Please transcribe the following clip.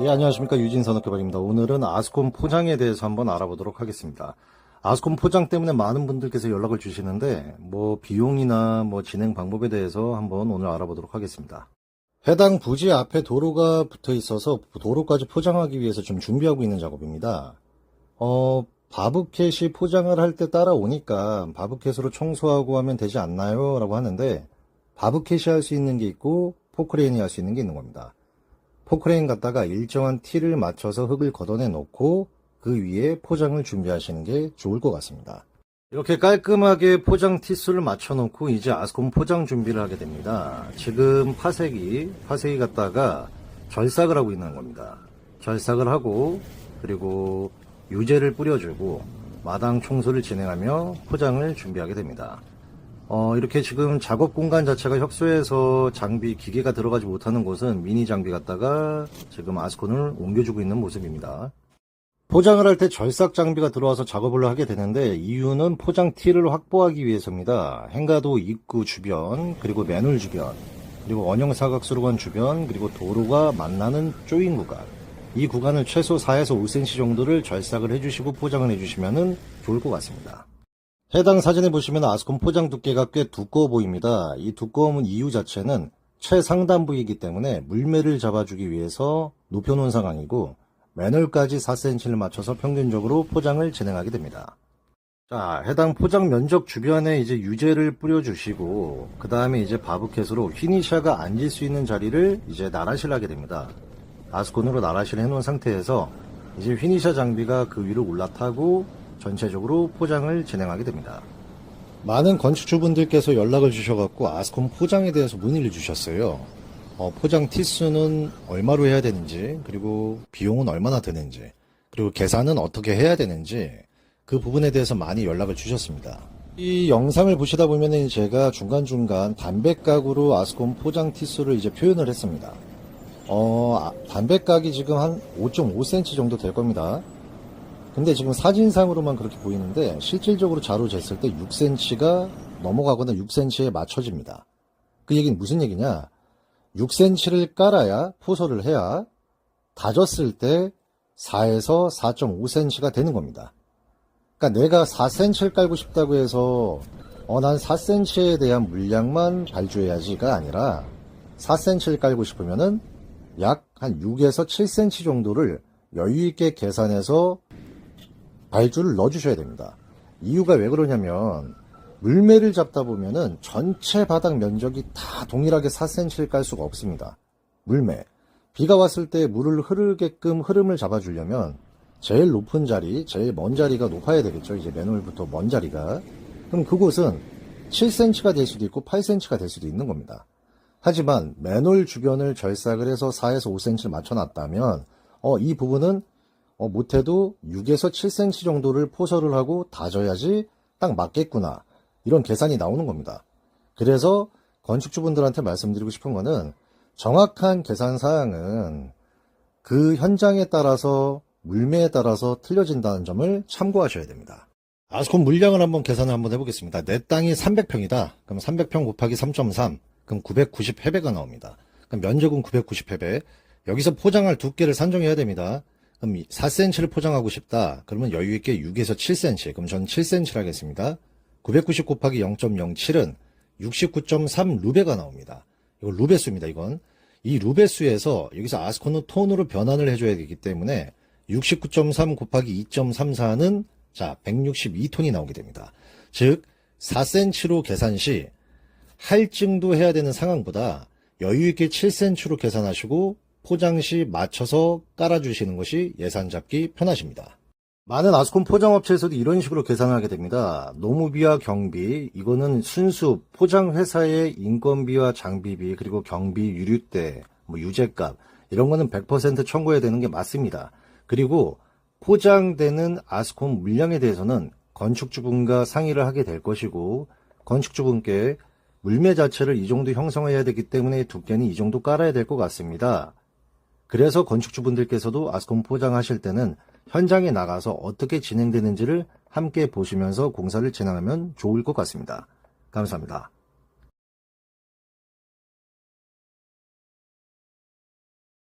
예, 안녕하십니까. 유진선업개발입니다. 오늘은 아스콘 포장에 대해서 한번 알아보도록 하겠습니다. 아스콘 포장 때문에 많은 분들께서 연락을 주시는데, 뭐, 비용이나 뭐, 진행 방법에 대해서 한번 오늘 알아보도록 하겠습니다. 해당 부지 앞에 도로가 붙어 있어서 도로까지 포장하기 위해서 좀 준비하고 있는 작업입니다. 어, 바브캣이 포장을 할 때 따라오니까 바브캣으로 청소하고 하면 되지 않나요? 라고 하는데, 바브캣이 할 수 있는 게 있고, 포크레인이 할 수 있는 게 있는 겁니다. 포크레인 갖다가 일정한 티를 맞춰서 흙을 걷어내 놓고 그 위에 포장을 준비하시는 게 좋을 것 같습니다. 이렇게 깔끔하게 포장 티수를 맞춰 놓고 이제 아스콘 포장 준비를 하게 됩니다. 지금 파색이, 파색이 갖다가 절삭을 하고 있는 겁니다. 절삭을 하고 그리고 유제를 뿌려주고 마당 청소를 진행하며 포장을 준비하게 됩니다. 어, 이렇게 지금 작업 공간 자체가 협소해서 장비, 기계가 들어가지 못하는 곳은 미니 장비 갖다가 지금 아스콘을 옮겨주고 있는 모습입니다. 포장을 할 때 절삭 장비가 들어와서 작업을 하게 되는데 이유는 포장 티를 확보하기 위해서입니다. 행가도 입구 주변, 그리고 맨홀 주변, 그리고 원형 사각수로관 주변, 그리고 도로가 만나는 조인 구간. 이 구간을 최소 4에서 5cm 정도를 절삭을 해주시고 포장을 해주시면 좋을 것 같습니다. 해당 사진에 보시면 아스콘 포장 두께가 꽤 두꺼워 보입니다. 이 두꺼움은 이유 자체는 최상단 부위이기 때문에 물매를 잡아주기 위해서 높여놓은 상황이고 맨홀까지 4cm를 맞춰서 평균적으로 포장을 진행하게 됩니다. 자, 해당 포장 면적 주변에 이제 유제를 뿌려주시고 그 다음에 이제 바브캣으로 휘니샤가 앉을 수 있는 자리를 이제 나라실 하게 됩니다. 아스콘으로 나라실 해놓은 상태에서 이제 휘니샤 장비가 그 위로 올라타고 전체적으로 포장을 진행하게 됩니다. 많은 건축주분들께서 연락을 주셔갖고 아스콘 포장에 대해서 문의를 주셨어요. 어, 포장 티수는 얼마로 해야 되는지, 그리고 비용은 얼마나 드는지, 그리고 계산은 어떻게 해야 되는지, 그 부분에 대해서 많이 연락을 주셨습니다. 이 영상을 보시다 보면은 제가 중간중간 담배각으로 아스콘 포장 티수를 이제 표현을 했습니다. 어, 아, 담배각이 지금 한 5.5cm 정도 될 겁니다. 근데 지금 사진상으로만 그렇게 보이는데 실질적으로 자로 쟀을 때 6cm가 넘어가거나 6cm에 맞춰집니다. 그 얘기는 무슨 얘기냐? 6cm를 깔아야 포설을 해야 다졌을 때 4에서 4.5cm가 되는 겁니다. 그러니까 내가 4cm를 깔고 싶다고 해서 어, 난 4cm에 대한 물량만 발주해야지가 아니라 4cm를 깔고 싶으면은 약 한 6에서 7cm 정도를 여유 있게 계산해서 발주를 넣어주셔야 됩니다. 이유가 왜 그러냐면 물매를 잡다 보면은 전체 바닥 면적이 다 동일하게 4cm를 깔 수가 없습니다. 물매. 비가 왔을 때 물을 흐르게끔 흐름을 잡아주려면 제일 높은 자리, 제일 먼 자리가 높아야 되겠죠. 이제 맨홀부터 먼 자리가. 그럼 그곳은 7cm가 될 수도 있고 8cm가 될 수도 있는 겁니다. 하지만 맨홀 주변을 절삭을 해서 4에서 5cm를 맞춰놨다면 어, 이 부분은 어, 못해도 6에서 7cm 정도를 포설을 하고 다져야지 딱 맞겠구나. 이런 계산이 나오는 겁니다. 그래서 건축주분들한테 말씀드리고 싶은 거는 정확한 계산 사항은 그 현장에 따라서 물매에 따라서 틀려진다는 점을 참고하셔야 됩니다. 아스콘 물량을 한번 계산을 한번 해보겠습니다. 내 땅이 300평이다. 그럼 300평 곱하기 3.3. 그럼 990회배가 나옵니다. 그럼 면적은 990회배. 여기서 포장할 두께를 산정해야 됩니다. 그럼 4cm를 포장하고 싶다. 그러면 여유 있게 6에서 7cm. 그럼 저는 7cm를 하겠습니다. 990 곱하기 0.07은 69.3 루베가 나옵니다. 이거 루베수입니다. 이건 이 루베수에서 여기서 아스콘은 톤으로 변환을 해줘야 되기 때문에 69.3 곱하기 2.34는 자 162톤이 나오게 됩니다. 즉 4cm로 계산 시 할증도 해야 되는 상황보다 여유 있게 7cm로 계산하시고 포장 시 맞춰서 깔아주시는 것이 예산 잡기 편하십니다. 많은 아스콘 포장업체에서도 이런 식으로 계산을 하게 됩니다. 노무비와 경비, 이거는 순수 포장 회사의 인건비와 장비비, 그리고 경비, 유류대, 뭐 유제값, 이런 거는 100% 청구해야 되는 게 맞습니다. 그리고 포장되는 아스콘 물량에 대해서는 건축주분과 상의를 하게 될 것이고, 건축주분께 물매 자체를 이 정도 형성해야 되기 때문에 두께는 이 정도 깔아야 될 것 같습니다. 그래서 건축주분들께서도 아스콘 포장하실 때는 현장에 나가서 어떻게 진행되는지를 함께 보시면서 공사를 진행하면 좋을 것 같습니다. 감사합니다.